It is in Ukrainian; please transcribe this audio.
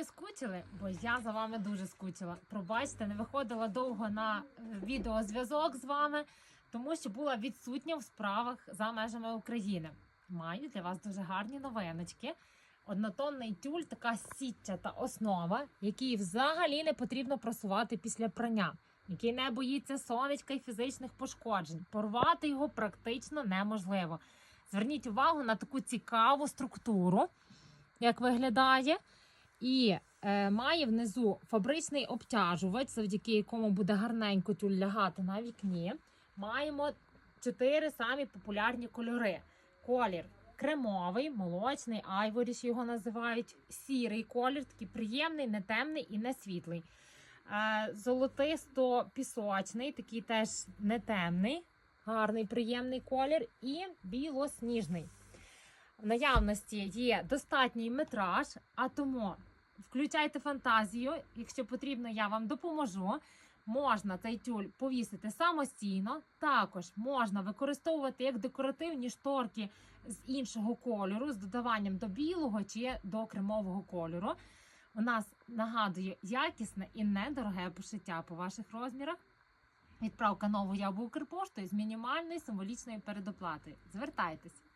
мною скучили? Бо я за вами дуже скучила. Пробачте, не виходила довго на е, відеозв'язок з вами, тому що була відсутня в справах за межами України. Маю для вас дуже гарні новиночки. Однотонний тюль, така сітчата основа, який взагалі не потрібно просувати після прання, який не боїться сонечка і фізичних пошкоджень. Порвати його практично неможливо. Зверніть увагу на таку цікаву структуру, як виглядає, і е, має внизу фабричний обтяжувач, завдяки якому буде гарненько тюль лягати на вікні. Маємо чотири самі популярні кольори: колір кремовий, молочний, айворіш його називають, сірий колір, такий приємний, не темний і не світлий. Е, Золотисто-пісочний, такий теж не темний, гарний, приємний колір, і білосніжний. В наявності є достатній метраж, а тому включайте фантазію. Якщо потрібно, я вам допоможу. Можна цей тюль повісити самостійно. Також можна використовувати як декоративні шторки з іншого кольору, з додаванням до білого чи до кремового кольору. У нас нагадує якісне і недороге пошиття по ваших розмірах. Відправка новою або Укрпоштою з мінімальною символічною передоплатою. Звертайтесь.